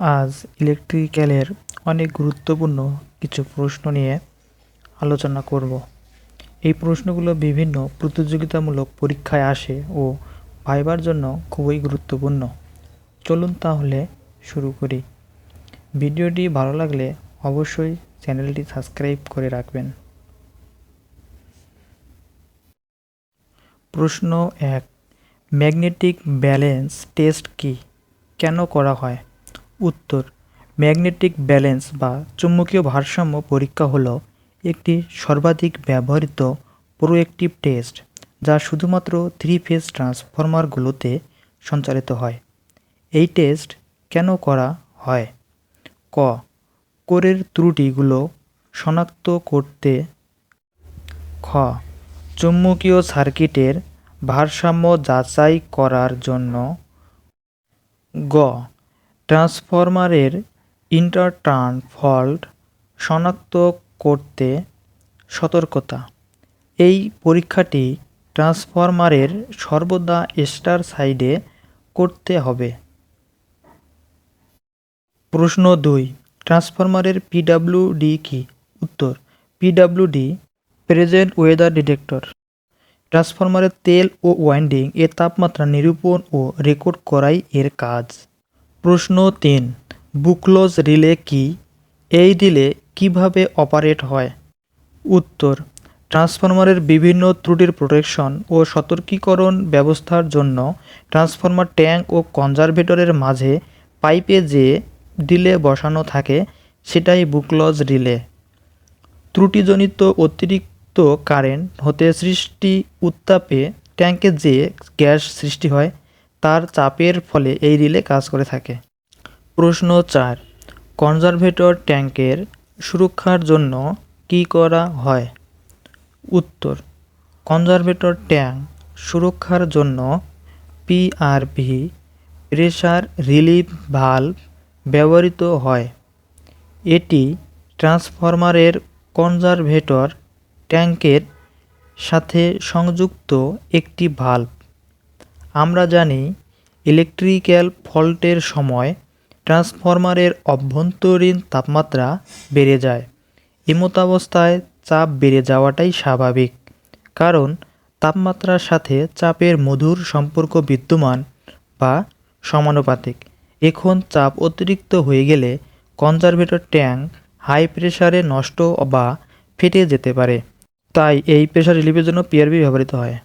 আজ ইলেকট্রিক্যালের অনেক গুরুত্বপূর্ণ কিছু প্রশ্ন নিয়ে আলোচনা করব। এই প্রশ্নগুলো বিভিন্ন প্রতিযোগিতামূলক পরীক্ষায় আসে ও ভাইবার জন্য খুবই গুরুত্বপূর্ণ। চলুন তাহলে শুরু করি। ভিডিওটি ভালো লাগলে অবশ্যই চ্যানেলটি সাবস্ক্রাইব করে রাখবেন। প্রশ্ন এক, ম্যাগনেটিক ব্যালেন্স টেস্ট কি? কেন করা হয়? উত্তর। ম্যাগনেটিক ব্যালেন্স বা চুম্বকীয় ভারসাম্য পরীক্ষা হলো একটি সর্বাধিক ব্যবহৃত প্রোয়েক্টিভ টেস্ট, যা শুধুমাত্র থ্রি ফেজ ট্রান্সফরমারগুলোতে সঞ্চালিত হয়। এই টেস্ট কেন করা হয়? ক। কোরের ত্রুটিগুলো শনাক্ত করতে। খ। চুম্বকীয় সার্কিটের ভারসাম্য যাচাই করার জন্য। গ। ট্রান্সফরমারের ইন্টারটার্ন ফল্ট শনাক্ত করতে সতর্কতা। এই পরীক্ষাটি ট্রান্সফরমারের সর্বদা স্টার সাইডে করতে হবে। প্রশ্ন দুই, ট্রান্সফরমারের পিডাব্লিউডি কি? উত্তর, পিডাব্লিউডি, প্রেজেন্ট ওয়েদার ডিটেক্টর। ট্রান্সফরমারের তেল ও ওয়াইন্ডিং এর তাপমাত্রা নিরূপণ ও রেকর্ড করাই এর কাজ। প্রশ্ন তিন বুকলোজ রিলে কি? এই রিলে কীভাবে অপারেট হয়? উত্তর ট্রান্সফরমারের বিভিন্ন ত্রুটির প্রোটেকশন ও সতর্কীকরণ ব্যবস্থার জন্য ট্রান্সফরমার ট্যাঙ্ক ও কনজারভেটরের মাঝে পাইপে যে রিলে বসানো থাকে, সেটাই বুকলজ রিলে ত্রুটিজনিত অতিরিক্ত কারেন্ট হতে সৃষ্টি উত্তাপে ট্যাঙ্কে যে গ্যাস সৃষ্টি হয় তার চাপের ফলে এই রিলে কাজ করে থাকে। প্রশ্ন চার, কনজারভেটর ট্যাঙ্কের সুরক্ষার জন্য কি করা হয়? উত্তর, কনজারভেটর ট্যাঙ্ক সুরক্ষার জন্য পিআরভি প্রেসার রিলিফ ভালভ ব্যবহৃত হয়। এটি ট্রান্সফরমারের কনজারভেটর ট্যাঙ্কের সাথে সংযুক্ত একটি ভালভ আমরা জানি ইলেকট্রিক্যাল ফল্টের সময় ট্রান্সফরমারের অভ্যন্তরীণ তাপমাত্রা বেড়ে যায়। এমতাবস্থায় চাপ বেড়ে যাওয়াটাই স্বাভাবিক, কারণ তাপমাত্রার সাথে চাপের মধুর সম্পর্ক বিদ্যমান বা সমানুপাতিক। এখন চাপ অতিরিক্ত হয়ে গেলে কনজারভেটর ট্যাঙ্ক হাই প্রেসারে নষ্ট বা ফেটে যেতে পারে, তাই এই প্রেশার রিলিফের জন্য পিআরবি ব্যবহৃত হয়।